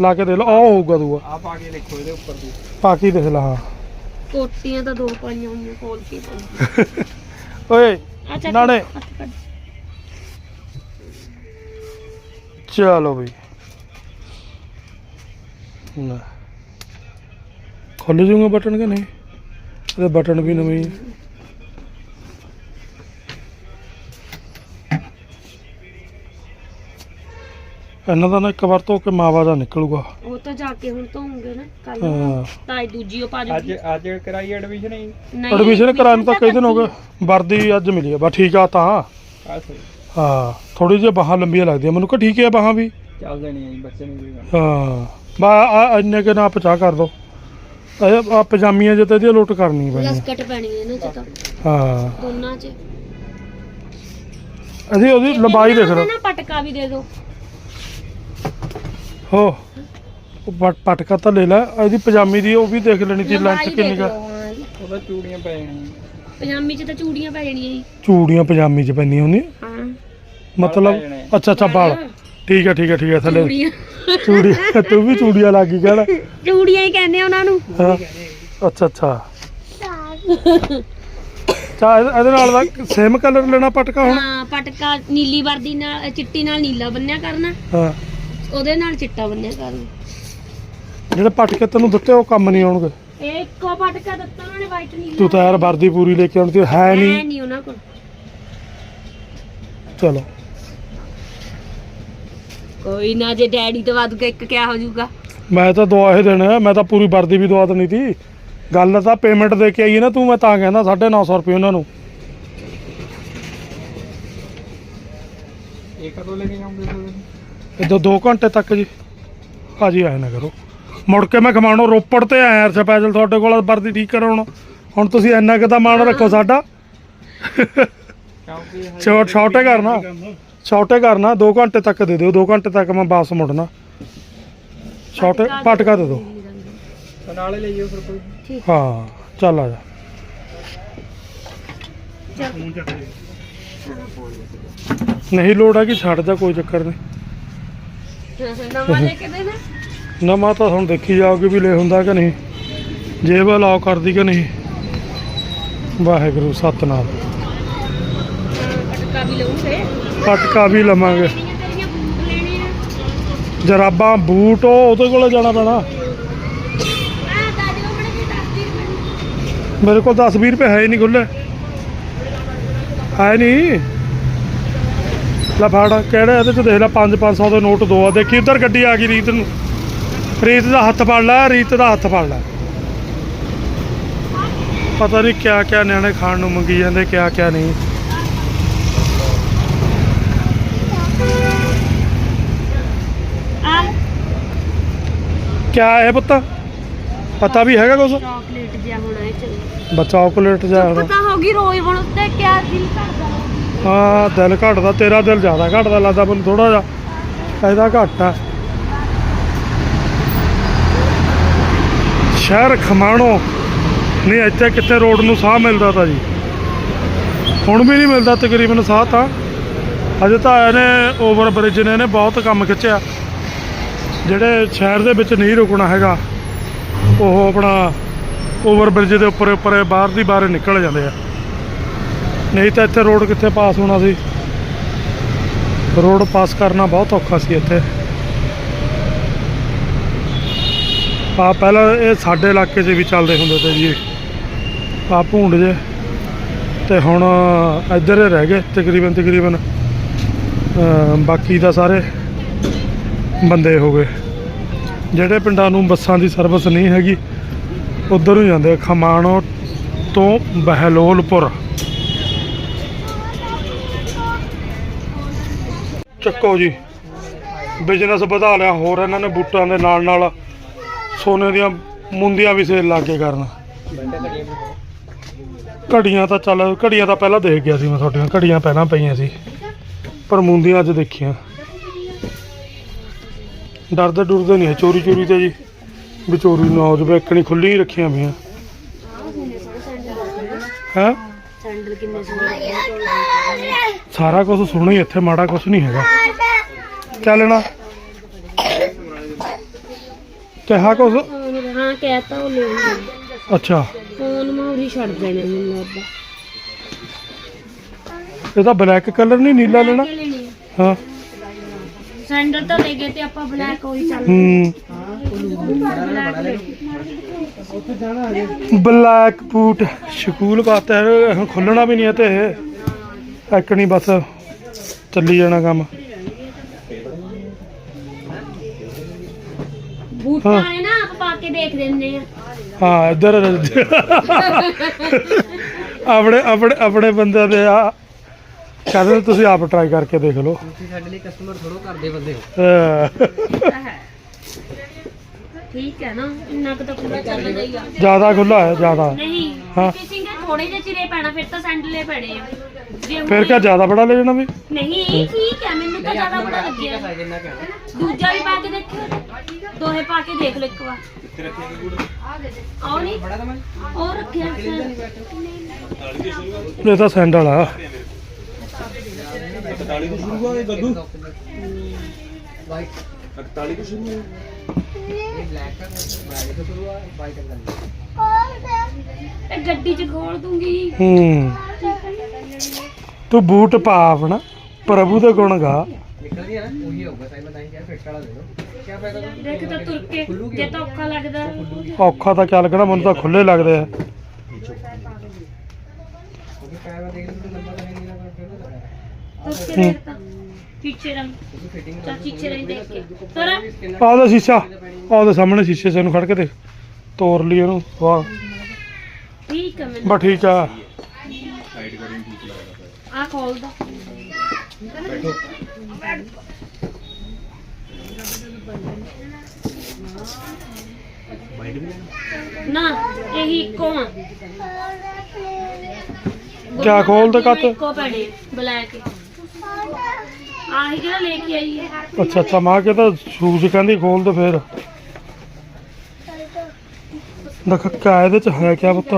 ਲਾ ਕੇ ਦੇਖ ਲਓ। ਆ ਹੋਊਗਾ ਦੂਆ। ਆਹ ਪਾ ਕੇ ਦੇਖੋ ਇਹਦੇ ਉੱਪਰ ਦੀ। ਪਾ ਕੇ ਦੇਖ ਲਾ ਹਾਂ। ਕੋਟੀਆਂ ਤਾਂ ਦੋ ਪਾਈਆਂ ਹੋਈਆਂ ਖੋਲ ਕੇ। ਓਏ ਨਾਲੇ। ਚਲੋ ਬਈ। ਨਾ। ਖੁੱਲ ਜੂਗਾ ਬਟਨ ਕਿ ਨਹੀਂ? ਇਹਦੇ ਬਟਨ ਵੀ ਨਵੇਂ ਹੀ ਆ। ਇਹਨਾਂ ਦਾ ਨਾ ਇੱਕ ਵਾਰ ਧੋ ਕੇ ਮਾਵਾ ਦਾ ਨਿਕਲੂਗਾ। ਉਹ ਤਾਂ ਜਾ ਕੇ ਹੁਣ ਧੋਉਂਗੇ ਨਾ ਕੱਲ ਹਾਂ। ਤਾਂ ਇਹ ਦੂਜੀ ਉਹ ਪਾ ਅੱਜ ਜੂਗੀ। ਅੱਜ ਕਰਾਈ ਐਡਮਿਸ਼ਨ ਹੀ? ਨਹੀਂ ਐਡਮਿਸ਼ਨ ਕਰਾਉਣ ਤਾਂ ਕਈ ਦਿਨ ਹੋ ਗਏ। ਵਰਦੀ ਅੱਜ ਮਿਲੀ ਆ ਬਸ ਠੀਕ ਆ ਤਾਂ। ਆ ਸਹੀ। ਹਾਂ ਥੋੜੀ ਜਿਹੀ ਬਾਹਾਂ ਲੰਬੀਆਂ ਲੱਗਦੀਆਂ। ਮੈਨੂੰ ਕਿ ਠੀਕ ਹੈ ਬਾਹਾਂ ਵੀ। ਚੱਲ ਹੈ ਜੀ ਬੱਚੇ ਨੂੰ ਵੀ। ਹਾਂ। ਬਾ ਆ ਇੰਨੇ ਕਿ ਨਾ ਪਚਾ ਕਰ ਦੋ। ਆ ਪਜਾਮੀਆਂ ਜਿਹਾ ਤੇ ਇਹਦੀ ਲੋਟ ਕਰਨੀ ਪੈਣੀ ਆ। ਲਸਕਟ ਪੈਣੀ ਹੈ ਇਹਨਾਂ ਚ ਤਾਂ। ਹਾਂ। ਦੋਨਾਂ ਚ। ਇਹਦੀ ਉਹਦੀ ਲੰਬਾਈ ਦੇਖ ਲਓ। ਨਾ ਪਟਕਾ ਵੀ ਦੇ ਦਿਓ ਹੋ। ਉਹ ਪਟ- ਪਟਕਾ ਤਾਂ ਲੈ ਲੈ। ਇਹਦੀ ਪਜਾਮੀ ਦੀ ਉਹ ਵੀ ਦੇਖ ਲੈਣੀ ਸੀ ਲੰਬਾਈ ਦੇ ਕਿੰਨੀ ਕਾ। ਹਾਂ। ਉਹਦਾ ਚੂੜੀਆਂ ਪੈ ਜਾਣੀਆਂ। ਪਜਾਮੀ ਚ ਤਾਂ ਚੂੜੀਆਂ ਪੈ ਜਾਣੀਆਂ ਜੀ। ਚੂੜੀਆਂ ਪਜਾਮੀ 'ਚ ਪੈਂਦੀਆਂ ਹੁੰਦੀਆਂ। ਹਾਂ। ਮਤਲਬ ਜਾਣੇ। ਅੱਛਾ ਅੱਛਾ ਬਾਲ। ਠੀਕ ਹੈ ਠੀਕ ਹੈ ਠੀਕ ਹੈ ਥੱਲੇ। ਚੂੜੀਆਂ। ਚੂੜੀ ਤੂੰ ਵੀ ਚੂੜੀਆਂ ਲੱਗ ਗਈ ਕਹਿਣ। ਚੂੜੀਆਂ ਹੀ ਕਹਿੰਦੇ ਆ ਉਹਨਾਂ ਨੂੰ। ਹਾਂ। ਅੱਛਾ ਅੱਛਾ। ਚਾ ਇਹਦੇ ਨਾਲ ਦਾ ਸੇਮ ਕਲਰ ਲੈਣਾ ਪਟਕਾ ਹੁਣ? ਹਾਂ ਪਟਕਾ ਨੀਲੀ ਵਰਦੀ ਨਾਲ ਚਿੱਟੀ ਨਾਲ ਨੀਲਾ ਬੰਨਿਆ ਕਰਨਾ। ਹਾਂ। ਉਹਦੇ ਨਾਲ ਚਿੱਟਾ ਬੰਨਿਆ ਕਰਨਾ। ਜਿਹੜੇ ਪਟਕੇ ਤੈਨੂੰ ਦਿੱਤੇ ਉਹ ਕੰਮ ਨਹੀਂ ਆਉਣਗੇ। ਇਹ ਇੱਕੋ ਪਟਕਾ ਦਿੱਤਾ ਉਹਨਾਂ ਨੇ ਵਾਈਟ ਨੀਲਾ। ਤੂੰ ਤਾਂ ਯਾਰ ਵਰਦੀ ਪੂਰੀ ਲੈ ਕੇ ਆਉਣੀ ਹੈ ਨਹੀਂ। ਨਹੀਂ ਉਹਨਾਂ ਕੋਲ। ਚਲੋ। ਕੋਈ ਨਾ ਜੇ ਡੈਡੀ ਤੋਂ ਵੱਧ ਕੇ ਇੱਕ ਕਿਆ ਹੋ ਜਾਊਗਾ। ਮੈਂ ਤਾਂ ਦਵਾ ਹੀ ਦੇਣਾ ਮੈਂ ਤਾਂ ਪੂਰੀ ਵਰਦੀ ਵੀ ਦਵਾ ਦੇਣੀ ਸੀ। ਗੱਲ ਤਾਂ ਪੇਮੈਂਟ ਦੇ ਕੇ ਆਈ ਹੈ ਨਾ ਤੂੰ ਮੈਂ ਤਾਂ ਕਹਿੰਦਾ 950 ਰੁਪਏ ਉਹਨਾਂ ਨੂੰ। ਇਹ ਕਦੋਂ ਲੈ ਕੇ ਤੁਸੀਂ ਇਦੋਂ 2 ਘੰਟੇ ਤੱਕ ਜੀ। ਭਾਜੀ ਆਏ ਨਾ ਕਰੋ। ਮੁੜ ਕੇ ਮੈਂ ਖਮਾਣੋ ਰੋਪੜ ਤੇ ਆਇਆ ਸਪੈਸ਼ਲ ਤੁਹਾਡੇ ਕੋਲ ਵਰਦੀ ਠੀਕ ਕਰਾਉਣ। ਹੁਣ ਤੁਸੀਂ ਇੰਨਾ ਕੁ ਤਾਂ ਮਾਣ ਰੱਖੋ ਸਾਡਾ। ਕਿਉਂਕਿ ਸ਼ਾਰਟ ਸ਼ਾਰਟੇ ਕਰਨਾ ਸ਼ਾਰਟੇ ਕਰਨਾ 2 ਘੰਟੇ ਤੱਕ ਦੇ ਦਿਓ 2 ਘੰਟੇ ਤੱਕ ਮੈਂ ਵਾਪਸ ਮੁੜਨਾ। ਸ਼ਾਰਟੇ ਪਟਕਾ ਦੇ ਦਿਓ ਨਾਲੇ ਲੈ ਜਾਓ ਫਿਰ ਕੋਈ। ਹਾਂ ਚੱਲ ਆ ਜਾ। ਨਹੀਂ ਲੋੜ ਆ ਕਿ ਛੱਡ ਜਾ ਕੋਈ ਚੱਕਰ ਨਹੀਂ। ਨਵਾਂ ਲੈ ਕੇ ਦੇਣਾ? ਨਵਾਂ ਤਾਂ ਹੁਣ ਦੇਖੀ ਜਾਓਗੇ ਵੀ ਲੈ ਹੁੰਦਾ ਕਿ ਨਹੀਂ। ਜੇਬ ਅਲਾਉ ਕਰਦੀ ਕਿ ਨਹੀਂ। ਵਾਹਿਗੁਰੂ ਸਤਨਾਮ। ਪਟਕਾ ਵੀ ਲਊਂਗੇ। ਪਟਕਾ ਵੀ ਲਵਾਂਗੇ। ਜਰਾਬਾਂ, ਬੂਟ ਉਹਦੇ ਕੋਲੇ ਜਾਣਾ ਪੈਣਾ। ਮੇਰੇ ਕੋਲ 10 20 ਰੁਪਏ ਹੈ ਹੀ ਨਹੀਂ ਖੁੱਲੇ ਹੈ ਨਹੀਂ। ਲੈ ਫੜ, ਕਿਹੜੇ ਇਹਦੇ ਚ ਦੇਖ ਲੈ 5 500 ਦੇ ਨੋਟ ਦੋ ਆ। ਦੇਖੀ ਉਧਰ ਗੱਡੀ ਆ ਗਈ ਰੀਤ ਨੂੰ। ਰੀਤ ਦਾ ਹੱਥ ਫੜ ਲੈ, ਰੀਤ ਦਾ ਹੱਥ ਫੜ ਲੈ। ਪਤਾ ਨਹੀਂ ਕਿਆ ਕਿਆ ਨਿਆਣੇ ਖਾਣ ਨੂੰ ਮੰਗੀ ਜਾਂਦੇ ਕਿਆ ਕਿਆ ਨਹੀਂ। ਕਿਆ ਹੈ ਪੁੱਤ? ਪਤਾ ਵੀ ਹੈਗਾ ਕੁਛ? ਚਾਕਲੇਟ ਜਿਹਾ ਹੋਣਾ ਇਹ ਬੱਚਾ ਚਾਕਲੇਟ ਜਾ ਹੁਣ ਪਤਾ ਹੋ ਗਈ ਰੋਜ਼ ਬਣ ਉੱਤੇ ਕਿਆ ਦਿਲ ਕਰਦਾ। ਹਾਂ ਦਿਲ ਘਟਦਾ ਤੇਰਾ ਦਿਲ ਜ਼ਿਆਦਾ ਘਟਦਾ ਲੱਗਦਾ ਮੈਨੂੰ ਥੋੜਾ ਜਿਹਾ। ਇਹਦਾ ਘੱਟ ਆ। ਸ਼ਹਿਰ ਖਮਾਣੋ। ਨਹੀਂ ਇੱਥੇ ਕਿੱਥੇ ਰੋਡ ਨੂੰ ਸਾਹ ਮਿਲਦਾ ਤਾਂ ਜੀ। ਹੁਣ ਵੀ ਨਹੀਂ ਮਿਲਦਾ ਤਕਰੀਬਨ ਸਾਹ ਤਾਂ। ਅਜੇ ਤਾਂ ਇਹਨੇ ਓਵਰ ਬ੍ਰਿਜ ਨੇ ਇਹਨੇ ਬਹੁਤ ਕੰਮ ਖਿੱਚਿਆ। ਜਿਹੜੇ ਸ਼ਹਿਰ ਦੇ ਵਿੱਚ ਨਹੀਂ ਰੁਕਣਾ ਹੈਗਾ, ਉਹ ਆਪਣਾ ਓਵਰ ਬ੍ਰਿਜ ਦੇ ਉੱਪਰ ਉੱਪਰ ਬਾਹਰ ਦੀ ਬਾਹਰ ਨਿਕਲ ਜਾਂਦੇ ਆ। ਨਹੀਂ ਤਾਂ ਇੱਥੇ ਰੋਡ ਕਿੱਥੇ ਪਾਸ ਹੋਣਾ ਸੀ? ਰੋਡ ਪਾਸ ਕਰਨਾ ਬਹੁਤ ਔਖਾ ਸੀ ਇੱਥੇ। ਆ ਪਹਿਲਾਂ ਇਹ ਸਾਡੇ ਇਲਾਕੇ 'ਚ ਵੀ ਚੱਲਦੇ ਹੁੰਦੇ ਤੇ ਜੀ। ਆ ਭੂੰਡ ਜੇ। ਤੇ ਹੁਣ ਇੱਧਰ ਰਹਿ ਗਏ ਤਕਰੀਬਨ ਤਕਰੀਬਨ ਬਾਕੀ ਦਾ ਸਾਰੇ। ਬੰਦੇ ਹੋ ਗਏ। ਜਿਹੜੇ ਪਿੰਡਾਂ ਨੂੰ ਬੱਸਾਂ ਦੀ ਸਰਵਿਸ ਨਹੀਂ ਹੈਗੀ, ਉਧਰ ਨੂੰ ਜਾਂਦੇ ਖਮਾਣੋ ਤੋਂ ਬਹਿਲੋਲਪੁਰ। ਚੱਕੋ ਜੀ ਬਿਜ਼ਨਸ ਵਧਾ ਲਿਆ, ਹੋਰ ਇਹਨਾਂ ਨੇ ਬੂਟਾਂ ਦੇ ਨਾਲ ਨਾਲ ਸੋਨੇ ਦੀਆਂ ਮੁੰਦੀਆਂ ਵੀ ਸੇਲ ਲਾ ਕੇ ਕਰਨ। ਘੜੀਆਂ ਤਾਂ ਚੱਲ, ਘੜੀਆਂ ਤਾਂ ਪਹਿਲਾਂ ਦੇਖ ਗਿਆ ਸੀ ਮੈਂ ਤੁਹਾਡੀਆਂ ਘੜੀਆਂ ਪਹਿਲਾਂ ਪਈਆਂ ਸੀ, ਪਰ ਮੁੰਦੀਆਂ ਅੱਜ ਦੇਖੀਆਂ। ਡਰਦੇ ਡੁਰਦੇ ਨਹੀਂ ਹੈ ਚੋਰੀ ਚੋਰੀ ਤੇ ਜੀ। ਵੀ ਚੋਰੀ ਨਾ ਹੋ ਜਾਵੇ ਇੱਕਣੀ ਖੁੱਲੀ ਹੀ ਰੱਖੀਆਂ ਪਈਆਂ। ਹੈ? ਸੈਂਡਲ ਕਿੰਨੇ ਸੋਹਣੇ ਸਾਰਾ ਕੁਝ ਸੋਹਣਾ ਹੀ ਇੱਥੇ ਮਾੜਾ ਕੁਝ ਨਹੀਂ ਹੈਗਾ। ਕਿਆ ਲੈਣਾ ਕਿਹਾ ਕੁਝ ਹਾਂ ਕਹਿਤਾ ਉਹ ਲੈ ਅੱਛਾ। ਫੋਨ ਮੋਰੀ ਛੱਡ ਦੇਣੇ ਮੈਨੂੰ ਲੱਗਦਾ ਇਹਦਾ ਬਲੈਕ ਕਲਰ ਨਹੀਂ ਨੀਲਾ ਲੈਣਾ? ਹਾਂ। ਸੈਂਡਲ ਤਾਂ ਲੈ ਗਏ ਤੇ ਆਪਾਂ ਬਲੈਕ ਉਹੀ ਚੱਲ ਹੂੰ। ਬਲੈਕ ਲੈ ਬਲੈਕ ਬੂਟ। ਸਕੂਲ ਬਾਤ ਹੈ ਹੁਣ ਖੁੱਲਣਾ ਵੀ ਨਹੀਂ ਹੈ ਤੇ ਇਹ। ਇੱਕ ਨਹੀਂ ਬਸ ਚੱਲੀ ਜਾਣਾ ਕੰਮ। ਬੂਟਾਂ ਨੇ ਨਾ ਆਪ ਪਾ ਕੇ ਦੇਖ ਲੈਂਦੇ ਆ। ਹਾਂ ਇੱਧਰ ਆਪਣੇ ਆਪਣੇ ਆਪਣੇ ਬੰਦਿਆਂ ਦੇ ਆ ਕਹਿੰਦੇ ਤੁਸੀਂ ਆਪ ਟਰਾਈ ਕਰਕੇ ਦੇਖ ਲਓ। ਤੁਸੀਂ ਸਾਡੇ ਲਈ ਕਸਟਮਰ ਥੋੜੋ ਕਰਦੇ ਬੰਦੇ ਹੋ। ਅਹ ਠੀਕ ਹੈ ਨਾ ਇੰਨਾ ਕੁ ਤਾਂ ਪੂਰਾ ਚੱਲਦਾ ਹੀ ਆ। ਜ਼ਿਆਦਾ ਖੁੱਲਾ ਹੈ ਜ਼ਿਆਦਾ। ਨਹੀਂ ਹਾਂ। ਫਿਸ਼ਿੰਗ ਥੋੜੇ ਜਿਹੇ ਚਿਰੇ ਪੈਣਾ ਫਿਰ ਤਾਂ ਸੈਂਡਲੇ ਪੈਣੇ ਆ। ਜੇ ਫਿਰ ਕਿਆ ਜ਼ਿਆਦਾ ਬੜਾ ਲੈ ਜਾਣਾ ਵੀ? ਨਹੀਂ ਠੀਕ ਹੈ ਮੈਨੂੰ ਤਾਂ ਜ਼ਿਆਦਾ ਬੜਾ ਲੱਗਿਆ। ਕਹਿਣਾ ਦੂਜਾ ਵੀ ਪਾ ਕੇ ਦੇਖਿਓ। ਦੋਹੇ ਪਾ ਕੇ ਦੇਖ ਲਓ ਇੱਕ ਵਾਰ। ਆਉ ਨਹੀਂ ਬੜਾ ਤਾਂ ਮੈਂ। ਉਹ ਰੱਖਿਆ ਇਹ ਤਾਂ ਸੈਂਡਲ ਆ ਵਾਈਟ 48 ਤੋਂ ਸ਼ੁਰੂ ਹੈ ਇਹ ਬਲੈਕ ਹੈ ਵਾਈਟ ਤੋਂ ਸ਼ੁਰੂ ਆ ਵਾਈਟ ਅੰਦਰ ਤੇ ਗੱਡੀ 'ਚ ਖੋਲ ਦੂੰਗੀ ਹੂੰ ਤੂੰ ਬੂਟ ਪਾ ਆਪਣਾ ਪ੍ਰਭੂ ਦੇ ਗੁਣ ਗਾ ਨਿਕਲ ਗਿਆ ਨਾ ਉਹੀ ਹੋਊਗਾ ਸਾਈਜ਼ ਮੈਂ ਤਾਂ ਕਿਹਾ ਫਿੱਟ ਵਾਲਾ ਦੇ ਦੋ ਕੀ ਫਾਇਦਾ ਤਾਂ ਦੇਖ ਤਾਂ ਤੁਰ ਕੇ ਜੇ ਤਾਂ ਔਖਾ ਲੱਗਦਾ ਔਖਾ ਤਾਂ ਚੱਲ ਕਿਹੜਾ ਮੈਨੂੰ ਤਾਂ ਖੁੱਲੇ ਲੱਗਦੇ ਆ ਕਿਉਂਕਿ ਪੈਰ ਵਾ ਦੇਖ ਲਓ ਲੰਬਾ ਤਾਂ ਹੈ ਨਹੀਂ ਨਾ ਫਿਰ ਤੁਰ ਤਾਂ ਰੰਗ। ਰੰਗ ਦੇਖ ਕੇ। ਤੁਰ। ਸ਼ੀਸ਼ਾ। ਉਹਦੇ ਸਾਹਮਣੇ ਸ਼ੀਸ਼ੇ ਸੇ ਨੂੰ ਖੜ ਕੇ ਦੇਖ। ਤੋੜ ਲਈ ਵਾਹ। ਠੀਕ ਹੈ ਮੈਨੂੰ। ਬਸ ਠੀਕ ਆ। ਆ ਖੋਲ ਦੋ। ਨਾ ਇਹੀ ਇੱਕੋ ਆ। ਕਿਆ ਖੋਲ ਦੇ ਕੱਤ? ਇੱਕੋ ਆਹੀ ਜਿਹੜਾ ਲੈ ਕੇ ਆਈ ਹੈ। ਅੱਛਾ ਅੱਛਾ ਮਾਂ ਕੇ ਤਾਂ ਸ਼ੂਜ਼ ਕਹਿੰਦੀ ਖੋਲ ਦੇ ਫੇਰ। ਦੇਖ ਕਿਆ ਇਹਦੇ ਚ ਹੈ ਕਿਆ ਪੁੱਤ?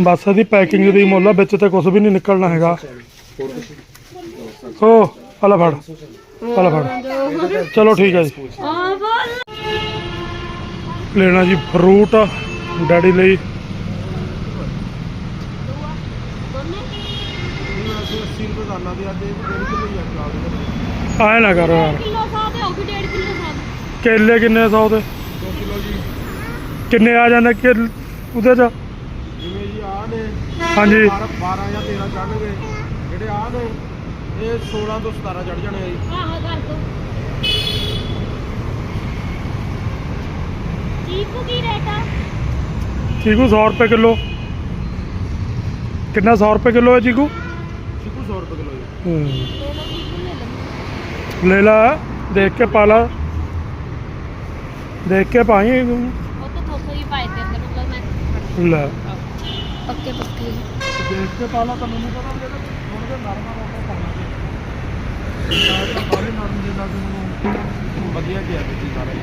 ਬਸ ਇਹਦੀ ਪੈਕਿੰਗ ਦੀ ਮੁੱਲ ਆ ਵਿੱਚ ਤੇ ਕੁਝ ਵੀ ਨਹੀਂ ਨਿਕਲਣਾ ਹੈਗਾ। ਹੋ ਆਲਾ ਫੜ ਆਲਾ ਫੜ। ਚਲੋ ਠੀਕ ਹੈ ਜੀ ਲੈਣਾ ਜੀ ਫਰੂਟ ਡੈਡੀ ਲਈ। ਆਏ ਨਾ ਕਰੋ ਯਾਰ। ਕਿਲੋ ਸਾਹ ਤੇ ਹੋਊਗੀ 1.5 ਕਿਲੋ ਸਾਹ ਕੇਲੇ ਕਿੰਨੇ 100 ਦੇ? ਕਿੰਨੇ ਆ ਜਾਂਦੇ ਕਿ ਉਹਦੇ ਚ? ਜਿਵੇਂ ਜੀ ਆ ਨੇ ਹਾਂਜੀ। 12 ਜਾਂ 13 ਚੜਨਗੇ ਜਿਹੜੇ ਆ ਨੇ ਇਹ 16 ਤੋਂ 17 ਚੜ ਜਾਣੇ ਆ ਜੀ। ਆਹੋ ਕਰ ਦੋ। ਚੀਕੂ ਕੀ ਰੇਟ ਆ ਚੀਕੂ 100 ਰੁਪਏ ਕਿਲੋ। ਕਿੰਨਾ 100 ਰੁਪਏ ਕਿਲੋ ਹੈ ਚੀਕੂ? ਚਿਕੂ 100 ਰੁਪਏ ਕਿਲੋ। ਲੈ ਲਾ ਦੇਖ ਕੇ ਪਾ ਲਾ। ਦੇਖ ਕੇ ਪਾਈ ਉਹ ਤਾਂ ਥੋੜਾ ਹੀ ਪਾਏ ਤੇ ਅੰਦਰ ਮਤਲਬ ਮੈਂ। ਲੈ। ਪੱਕੇ ਪੱਕੇ। ਦੇਖ ਕੇ ਪਾ ਲਾ ਤਾਂ ਮੈਨੂੰ ਪਤਾ ਵੀ ਇਹਦਾ ਥੋੜਾ ਜਿਹਾ ਨਰਮ ਆ ਉਹ ਪਾਉਣਾ ਚਾਹੀਦਾ। ਸਾਰੇ ਨਰਮ ਜਿਹਾ ਕਿ ਮੈਨੂੰ। ਵਧੀਆ ਗਿਆ ਜੀ ਸਾਰਾ ਜੀ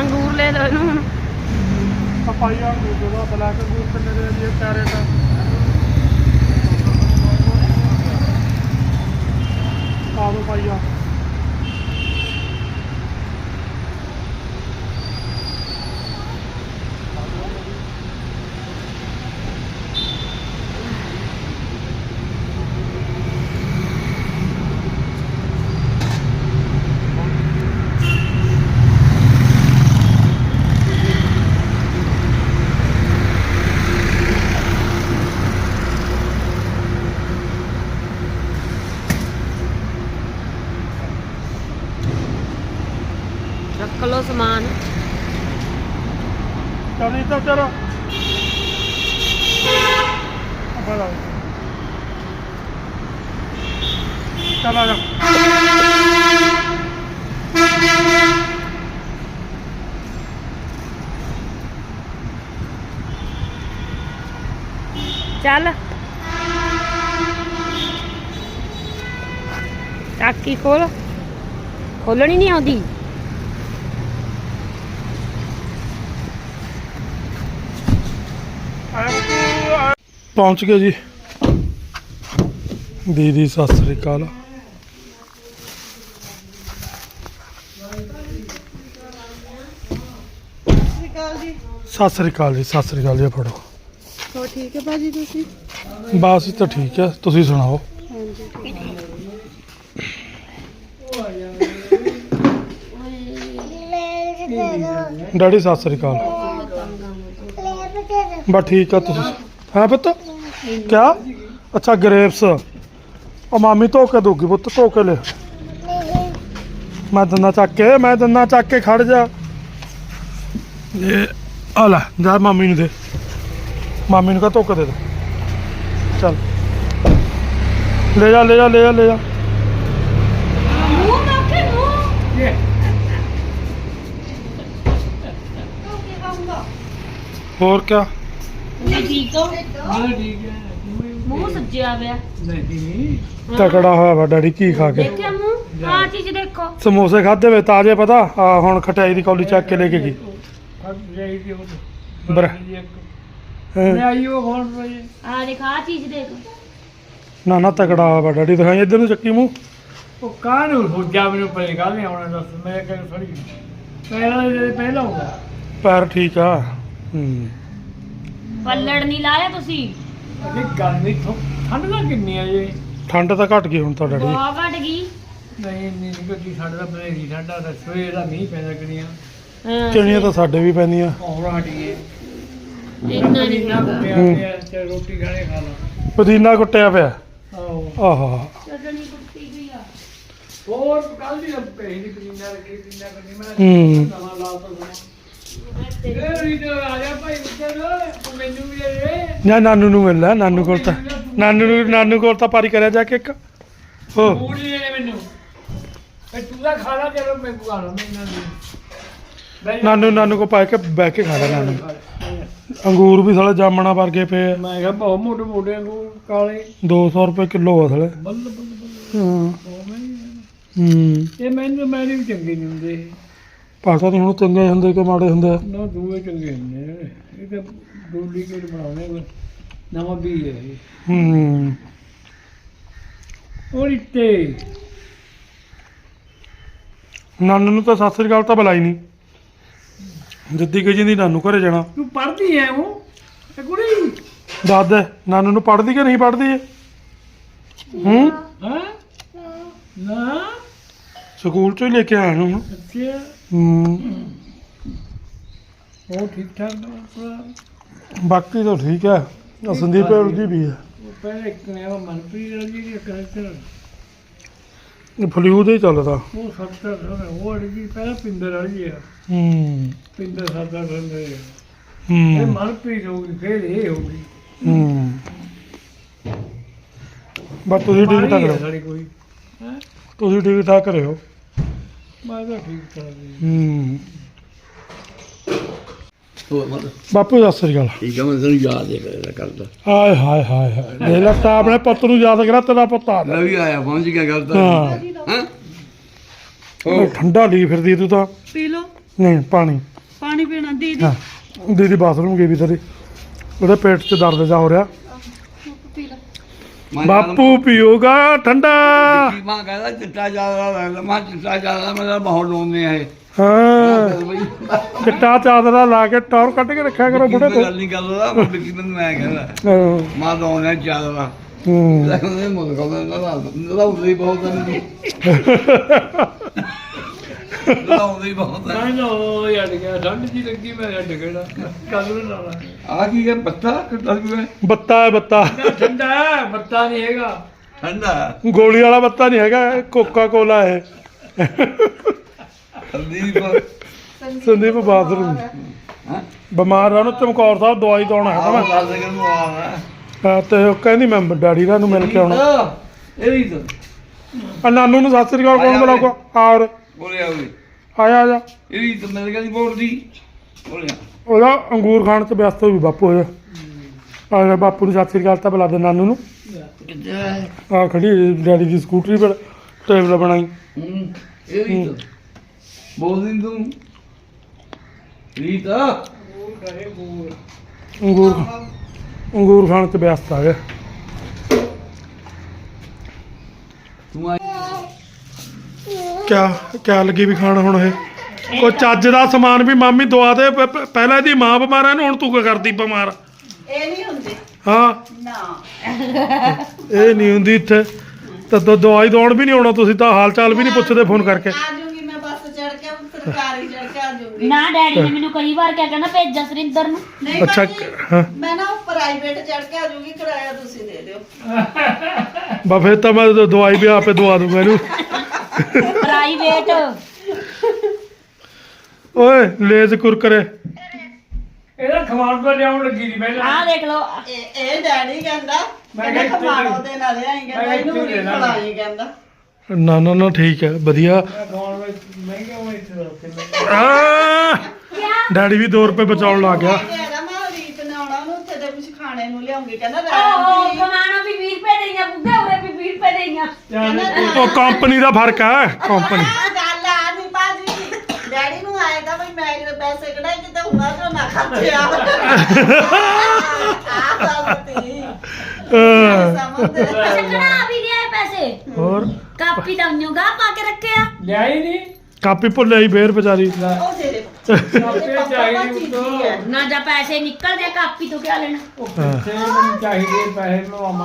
ਅੰਗੂਰ ਲੈ ਲਓ ਇਹਨੂੰ। ਹੁਣ ਪਪਾਇਆ ਅੰਗੂਰ ਦਾ ਬਲੈਕ ਅੰਗੂਰ ਕਿੰਨੇ ਦੇ ਆ ਜੀ ਸਮਾਨ। ਕਵੀ ਤਾਂ ਬੜਾ ਚਲਾ ਜਾ। ਚੱਲ। ਟਾਕੀ ਖੋਲ। ਖੋਲਣੀ ਨਹੀਂ ਆਉਂਦੀ। ਪਹੁੰਚ ਗਏ ਜੀ। ਦੀਦੀ ਸਤਿ ਸ੍ਰੀ ਅਕਾਲ। ਸਤਿ ਸ੍ਰੀ ਅਕਾਲ ਜੀ ਸਤਿ ਸ੍ਰੀ ਅਕਾਲ ਜੀ ਫੜੋ। ਹੋ ਠੀਕ ਹੈ ਭਾਜੀ ਤੁਸੀਂ? ਬਸ ਤਾਂ ਠੀਕ ਹੈ। ਤੁਸੀਂ ਸੁਣਾਓ? ਡੈਡੀ ਸਤਿ ਸ੍ਰੀ ਅਕਾਲ। ਬਸ ਠੀਕ ਆ ਤੁਸੀਂ ਹਾਂ ਪੁੱਤ? ਕਿਆ? ਅੱਛਾ ਗ੍ਰੇਪਸ ਉਹ ਮਾਮੀ ਧੋ ਕੇ ਦੂਗੀ ਪੁੱਤ ਧੋ ਕੇ ਲੈ। ਮੈਂ ਦੰਨਾ ਚੱਕ ਕੇ, ਮੈਂ ਦੰਨਾ ਚੱਕ ਕੇ ਖੜ ਜਾ। ਇਹ ਆ ਲੈ, ਜਾ ਮਾਮੀ ਨੂੰ ਦੇ। ਮਾਮੀ ਨੂੰ ਕਹ ਧੋ ਕੇ ਦੇ ਦੇ। ਚੱਲ। ਲੈ ਜਾ ਲੈ ਜਾ ਲੈ ਜਾ ਲੈ ਜਾ। ਮੂੰਹ ਮੱਖੇ ਮੂੰਹ ਹੋਰ ਕਿਆ? ਨਹੀਂ ਠੀਕ ਹੋ? ਹਾਂ ਠੀਕ ਹੈ। ਮੂੰਹ ਸੱਜਿਆ ਪਿਆ ਨਹੀਂ। ਤਕੜਾ ਹੋਇਆ ਵਾ ਡੈਡੀ ਕੀ ਖਾ ਕੇ? ਦੇਖਿਆ ਮੂੰਹ? ਆਹ ਚੀਜ਼ ਦੇਖੋ। ਸਮੋਸੇ ਖਾਦੇ ਵੇ ਤਾਜ਼ੇ ਪਤਾ? ਆ ਹੁਣ ਖਟਾਈ ਦੀ ਕੌਲੀ ਚੱਕ ਕੇ ਲੈ ਕੇ ਗਈ। ਖੱਟ ਜਾਈ ਦੀ ਉਹ। ਬਰ ਮੈਂ ਹੈਂ। ਆਈਓ ਖਾਣ ਪਈ ਆਹ ਦੇਖ ਆਹ ਚੀਜ਼ ਦੇਖ। ਨਾ ਨਾ ਤਕੜਾ ਹੋਇਆ ਵਾ ਡੈਡੀ ਦਿਖਾਈ ਇੱਧਰ ਨੂੰ ਚੱਕੀ ਮੂੰਹ। ਉਹ ਕਾਹਨੂੰ ਸੋਚਿਆ ਮੈਨੂੰ ਪਹਿਲੇ ਗੱਲ ਨਹੀਂ ਆਉਣਾ ਦੱਸ ਮੈਂ ਕਿਹਾ ਫੜੀ। ਪਹਿਲਾਂ ਪਹਿਲਾਂ ਹੋਗਾ ਪੈਰ ਠੀਕ ਆ। ਹੂੰ। ਪੱਲੜ ਨਹੀਂ ਲਾਇਆ ਤੁਸੀਂ? ਅਜੇ ਗਰਮੀ ਤੋਂ ਠੰਡ ਨਾ ਕਿੰਨੀ ਆ ਜੇ। ਠੰਡ ਤਾਂ ਘਟ ਗਈ ਹੁਣ ਤਾਂ ਡੈਡੀ ਬਹੁਤ ਘਟ ਗਈ। ਨਹੀਂ ਨਹੀਂ ਗੱਡੀ ਸਾਡੇ ਦਾ ਬਨੇਰੀ ਠੰਡਾ ਦਾ ਸਵੇਰ ਦਾ ਮੀਂਹ ਪੈਂਦਾ ਕਿੰਨੀਆਂ ਹਾਂ, ਕਿਣੀਆਂ ਤਾਂ ਸਾਡੇ ਵੀ ਪੈਂਦੀਆਂ। ਔਰ ਹਟੀਏ ਇੰਨਾ ਨਹੀਂ ਨਾ ਕੁੱਟਿਆ ਪਿਆ ਤੇ ਰੋਟੀ ਖਾਣੇ ਖਾ ਲਾ। ਪੁਦੀਨਾ ਕੁੱਟਿਆ ਪਿਆ। ਆਹੋ। ਆਹਾ। ਚਟਣੀ ਕੁੱਟੀ ਗਈ ਆ। ਹੋਰ ਕੱਲ ਦੀ ਪਈ ਦੀ ਪੀਂਦਾ ਕਰਨੀ ਮੈਂ ਹੂੰ। ਨਵਾਂ ਲਾ ਤਾ ਇਹ ਨਾ ਨਾਨੂ ਨੂੰ ਮਿਲ ਲੈ ਨਾਨੂ ਕੋਲ ਤਾਂ। ਨਾਨੂ ਨੂੰ ਨਾਨੂ ਕੋਲ ਤਾਂ ਪਾਰੀ ਕਰਿਆ ਜਾ ਕੇ ਇੱਕ। ਹੋ। ਮੂੜ ਨਹੀਂ ਦੇਣੇ ਮੈਨੂੰ। ਤੇ ਤੂੰ ਤਾਂ ਖਾ ਲਾ ਚਲੋ ਮੈਂ ਖਾ ਲਾ ਮੈਂ ਇਹਨਾਂ ਨੂੰ। ਨਾਨੂ ਨਾਨੂ ਕੋ ਪਾ ਕੇ ਬਹਿ ਕੇ ਖਾ ਲੈ ਨਾਨੂ। ਅੰਗੂਰ ਵੀ ਸਾਲੇ ਜਾਮਣਾ ਵਰਗੇ ਪਏ ਮੈਂ ਕਿਹਾ ਬਹੁਤ ਮੋਟੇ ਮੋਟੇ ਅੰਗੂਰ ਕਾਲੇ। 200 ਰੁਪਏ ਕਿਲੋ ਆ ਸਾਲੇ। ਬੱਲ ਬੱਲ ਬੱਲ। ਹਾਂ। ਹੂੰ ਇਹ ਮੈਨੂੰ ਮੈਨੇ ਚੰਗੇ ਨਹੀਂ ਹੁੰਦੇ ਪਤਾ ਨਹੀਂ ਹੁਣ ਚੰਗੇ ਹੁੰਦੇ ਕਿ ਮਾੜੇ ਹੁੰਦੇ? ਨਾ ਦੂਏ ਚੰਗੇ ਨੇ ਇਹ ਤਾਂ ਡੁਪਲੀਕੇਟ ਬਣਾਉਣੇ ਕੋਈ ਨਵਾਂ ਵੀ ਹੈ ਇਹ। ਹੂੰ। ਉਹ ਰਿੱਤੇ ਨਾਨੂ ਨੂੰ ਤਾਂ ਸਤਿ ਸ੍ਰੀ ਅਕਾਲ ਤਾਂ ਬੁਲਾਈ ਨਹੀਂ ਜਿੱਦੀ ਕਿ ਜਿੰਦੀ ਨਾਨੂ ਘਰੇ ਜਾਣਾ। ਤੂੰ ਪੜ੍ਹਦੀ ਐ ਉਹ? ਤੇ ਕੁੜੀ? ਦੱਸ ਦੇ ਨਾਨੂ ਨੂੰ ਪੜਦੀ ਕਿ ਨਹੀਂ ਪੜਦੀ ਏ ਹੂੰ? ਹਾਂ? ਨਾ। ਸਕੂਲ ਚੋਂ ਹੀ ਲੈ ਕੇ ਆਇਆ ਨੂੰ ਅੱਛਾ। ਹੂੰ ਉਹ ਠੀਕ ਠਾਕ ਪੂਰਾ ਬਾਕੀ ਤਾਂ ਠੀਕ ਹੈ। ਆਹ ਸੰਦੀਪ ਉਲਝੀ ਵੀ ਹੈ। ਉਹ ਪਹਿਲੇ ਇੱਕ ਨੇ ਉਹ ਮਨਪ੍ਰੀਤ ਵਾਲੀ ਜਿਹੜੀ ਕਰੈਕਟਰ ਇਹ ਫਲੂ ਦੇ ਹੀ ਚੱਲਦਾ। ਉਹ ਸੱਤਰ ਸੋਨੇ ਉਹ ਅੜੀ ਜੀ ਪਹਿਲਾਂ ਪਿੰਦਰ ਵਾਲੀ ਆ। ਹੂੰ। ਪਿੰਦਰ ਸੱਤਰ ਸੋਨੇ ਇਹ ਹੂੰ। ਮਨਪ੍ਰੀਤ ਹੋ ਗਈ ਫਿਰ ਇਹ ਹੋ ਗਈ ਹੂੰ। ਬਸ ਤੁਸੀਂ ਠੀਕ ਠਾਕ ਮਾੜੀ ਆ ਰਹੋ। ਸਾਡੀ ਕੋਈ। ਹੈ? ਤੁਸੀਂ ਠੀਕ ਠਾਕ ਰਹੋ ਮੈਂ ਤਾਂ ਠੀਕ ਠਾਕ ਜੀ। ਹੂੰ। ਹੋਰ ਮਤ? ਬਾਪੂ ਸਤਿ ਸ੍ਰੀ ਅਕਾਲ। ਠੀਕ ਆ ਮੈਂ ਤੈਨੂੰ ਯਾਦ ਹੀ ਕਰਦਾ ਹਾਏ ਹਾਏ ਹਾਏ ਹਾਏ। ਲੈ ਲੈ ਤਾਂ ਆਪਣੇ ਪੁੱਤ ਨੂੰ ਯਾਦ ਕਰਾ ਤੇਰਾ ਪੁੱਤ ਆ ਮੈਂ ਵੀ ਆਇਆ ਪਹੁੰਚ ਗਿਆ ਗੱਲ ਤਾਂ ਹਾਂ? ਹਾਂ ਉਹ ਠੰਡਾ ਲਈ ਫਿਰਦੀ ਤੂੰ ਤਾਂ। ਪੀ ਲਓ। ਨਹੀਂ ਪਾਣੀ। ਪਾਣੀ ਪੀਣਾ ਦੀਦੀ। ਹਾਂ। ਦੀਦੀ ਬਾਥਰੂਮ ਗਈ ਵੀ ਤੇਰੀ। ਉਹਦੇ ਪੇਟ 'ਚ ਦਰਦ ਜਾ ਹੋ ਰਿਹਾ। ਬਾਪੂ ਪੀਊਗਾ ਠੰਡਾ। ਮਾਂ ਕਹਿੰਦਾ ਚਿੱਟਾ ਜ਼ਿਆਦਾ ਲੱਗਦਾ ਮੈਂ ਕਿਹਾ ਚਿੱਟਾ ਜ਼ਿਆਦਾ ਮੇਰਾ ਬਹੁਤ ਲੋਨੇ ਆ ਇਹ। ਹਾਂ। ਬਈ ਚਿੱਟਾ ਚਾਦਰਾ ਲਾ ਕੇ ਟੌਰ ਕੱਢ ਕੇ ਰੱਖਿਆ ਕਰੋ ਬੁੱਢੇ ਗੱਲ ਨਹੀਂ ਕਰਦਾ ਮੈਂ ਬਿੱਕੀ ਨੂੰ ਮੈਂ ਕਹਿੰਦਾ। ਹਾਂ। ਮਾਂ ਲੋਨੇ ਜ਼ਿਆਦਾ ਹੂੰ। ਲੱਗਦੇ ਮੁੱਲ ਕਹਿੰਦਾ ਨਾ ਨਾ ਹੀ ਬਹੁਤ ਮੈਨੂੰ ਲਾਉਂਦੇ ਹੀ ਬਹੁਤ ਆ। ਮੈਂ ਨਾ ਉਹ ਗਿਆ ਠੰਡ ਜੀ ਲੱਗੀ ਮੈਂ ਅੜ ਗਿਆ ਕੱਲ ਨੂੰ ਲਾਣਾ ਆ ਕੀ ਹੈ ਪੱਤਾ ਕਿੱਦਾਂ ਕਿਵੇਂ ਬੱਤਾ ਹੈ ਬੱਤਾ। ਨਾ ਠੰਡਾ ਹੈ, ਬੱਤਾ ਨਹੀਂ ਹੈਗਾ। ਠੰਡਾ ਗੋਲੀ ਵਾਲਾ ਬੱਤਾ ਨਹੀਂ ਹੈਗਾ ਕੋਕਾ ਕੋਲਾ ਹੈ। ਸੰਦੀਪ। ਸੰਦੀਪ ਬਾਥਰੂਮ। ਹਾਂ। ਬਿਮਾਰ ਆ ਉਹਨੂੰ ਚਮਕੌਰ ਸਾਹਿਬ ਦਵਾਈ ਦਵਾਉਣਾ ਹੈ ਆਹ ਗੱਲ ਨੂੰ ਹਾਂ, ਤੇ ਉਹ ਕਹਿੰਦੀ ਮੈਂ ਡੈਡੀ ਦਾ ਨੂੰ ਮਿਲ ਕੇ ਆਉਣਾ। ਇਹ ਵੀ ਤਾਂ ਆ ਨਾਨੂ ਨੂੰ ਸਤਿ ਸ੍ਰੀ ਅਕਾਲ ਕੌਣ ਬੁਲਾਊਗਾ? ਔਰ ਬੋਲਿਆ ਹੋਈ ਆਇਆ ਜਾ ਇਹ ਵੀ ਤਾਂ ਮੇਰੇ ਕਹਿੰਦੀ ਬੋਲਦੀ ਬੋਲਿਆ। ਉਹਦਾ ਅੰਗੂਰ ਖਾਣ ਚ ਵਿਅਸਤ ਹੋਈ ਬਾਪੂ ਹੋਇਆ ਆ ਜਾ ਬਾਪੂ ਨੂੰ ਸਤਿ ਸ੍ਰੀ ਅਕਾਲ ਤਾਂ ਬੁਲਾ ਦੇ ਨਾਨੂ ਨੂੰ। ਕਿੱਥੇ ਹੈ ਆ ਖੜੀ ਡੈਡੀ ਦੀ ਸਕੂਟਰੀ ਪਰ ਟੇਬਲ ਬਣਾਈ। ਹੂੰ ਇਹ ਵੀ ਤਾਂ। ਬੋਲਦੀ ਤੂੰ। ਰੀਤਾ। ਅੰਗੂਰ ਅੰਗੂਰ ਖਾਣ ਚ ਵਿਅਸਤ ਆ ਗਿਆ ਤੂੰ ਆ ਕਿਆ ਕਿਆ ਲੱਗੀ ਵੀ ਖਾਣ ਹੁਣ ਇਹ? ਕੋਈ ਚੱਜ ਦਾ ਸਮਾਨ ਵੀ ਮਾਮੀ ਦਵਾ ਦੇ ਪ- ਪ- ਪਹਿਲਾਂ ਇਹਦੀ ਮਾਂ ਬਿਮਾਰ ਹੈ ਹੁਣ ਤੂੰ ਕੀ ਕਰਦੀ ਬਿਮਾਰ? ਇਹ ਨਹੀਂ ਹੁੰਦੇ। ਹਾਂ? ਨਾ। ਇਹ ਨਹੀਂ ਹੁੰਦੀ ਇੱਥੇ। ਤਾਂ ਦ- ਦਵਾਈ ਦਵਾਉਣ ਵੀ ਨਹੀਂ ਆਉਣਾ ਤੁਸੀਂ ਤਾਂ ਹਾਲ ਚਾਲ ਵੀ ਨਹੀਂ ਪੁੱਛਦੇ ਫੋਨ ਕਰਕੇ। ਆ ਜਾਊਂਗੀ ਮੈਂ ਬੱਸ ਚੜ ਕੇ ਸਰਕਾਰੀ ਚੜ ਕੇ ਆ ਜਾਊਂਗੀ ਦਊਂਗੀ ਨਾ ਡੈਡੀ ਨੇ ਮੈਨੂੰ ਕਈ ਵਾਰ ਕਿਹਾ ਕਹਿੰਦਾ ਭੇਜਾਂ ਸਰਿੰਦਰ ਨੂੰ। ਨਹੀਂ ਅੱਛਾ, ਭਾਜੀ, ਹਾਂ। ਮੈਂ ਨਾ ਪ੍ਰਾਈਵੇਟ ਚੜ ਕੇ ਆ ਜਾਊਂਗੀ ਕਿਰਾਇਆ ਤੁਸੀਂ ਦੇ ਦਿਓ। ਬਾ ਫਿਰ ਤਾਂ ਮੈਂ ਦ- ਦਵਾਈ ਵੀ ਆਪੇ ਦਵਾ ਦੂੰਗਾ ਇਹਨੂੰ। ਪ੍ਰਾਈਵੇਟ। ਓਏ ਲੇਜ਼ ਕੁਰਕਰੇ ਇਹਦਾ ਖਵਾਉਣ ਤੋਂ ਲਿਆਉਣ ਲੱਗੀ ਸੀ ਪਹਿਲਾਂ। ਆਹ ਦੇਖ ਲਓ। ਇਹ ਇਹ ਡੈਡੀ ਕਹਿੰਦਾ ਮੈਂ ਕਿਹਾ ਖਮਾਣੋ ਦੇ। ਨਾਲ ਆਈ ਮੈਂ ਇਹਨੂੰ ਨਹੀਂ ਲੈਣਾ। ਖਲਾਈ ਕਹਿੰਦਾ। ਨਾ ਨਾ ਨਾ ਠੀਕ ਹੈ ਵਧੀਆ। ਮੈਂ ਖਵਾਉਣ ਵਿੱਚ ਮਹਿੰਗੇ ਹੋਏ ਇੱਥੇ ਰੱਖੇ ਮੈਂ ਆ! ਡੈਡੀ ਵੀ 2 ਰੁਪਏ ਬਚਾਉਣ ਲੱਗ ਗਿਆ। ਮੈਂ ਕਿਹਾ ਮੈਂ ਰੀਤ ਨੇ ਆਉਣਾ ਉਹਨੂੰ ਉੱਥੇ ਦੇ ਕੁਝ ਖਾਣੇ ਨੂੰ ਲਿਆਉਂਗੀ ਕਹਿੰਦਾ ਰਹਿਣ ਦੀ। ਕਮਾਣਾ ਵੀ 20 ਰੁਪਏ ਦੇਈਆਂ ਬੁੱਢੇ ਉਰੇ 20 ਰੁਪਏ ਦੇਈਆਂ ਉਹ ਕੰਪਨੀ ਦਾ ਫ਼ਰਕ ਹੈ ਕੰਪਨੀ ਆਹ ਗੱਲ ਆ ਨਹੀਂ ਬਾਜੀ ਡੈਡੀ ਨੂੰ ਆਏਗਾ ਵੀ ਮੈਂ ਕਿਤੇ ਪੈਸੇ ਕਢਾਈ ਕਿਤੇ ਹੁਣਾ ਜੋ ਨਾ ਖਰਚਿਆ। ਆ ਦੱਸਤੀ ਸਮਝਦੇ ਚੱਕਣਾ ਵੀ ਲਿਆ ਪੈਸੇ। ਹੋਰ? ਕਾਪੀ ਦਾ ਉਨੋਗਾ ਪਾ ਕੇ ਰੱਖਿਆ। ਲਿਆਈ ਨਹੀਂ ਕਾਪੀ ਭੁੱਲ ਆਈ ਫੇਰ ਵਿਚਾਰੀ। ਉਹ ਤੇਰੇ ਕਾਪੀ ਚਾਹੀਦੀ ਚੀਜ਼ੀ ਉੱਤੋਂ। ਹੈ। ਨਾ ਜਾਂ ਪੈਸੇ ਨਿਕਲਦੇ ਆ, ਕਾਪੀ ਤੋਂ ਕਿਆ ਲੈਣਾ? ਉਹ ਕਿੱਥੇ ਮੈਨੂੰ ਚਾਹੀਦੇ ਪੈਸੇ ਮੈਂ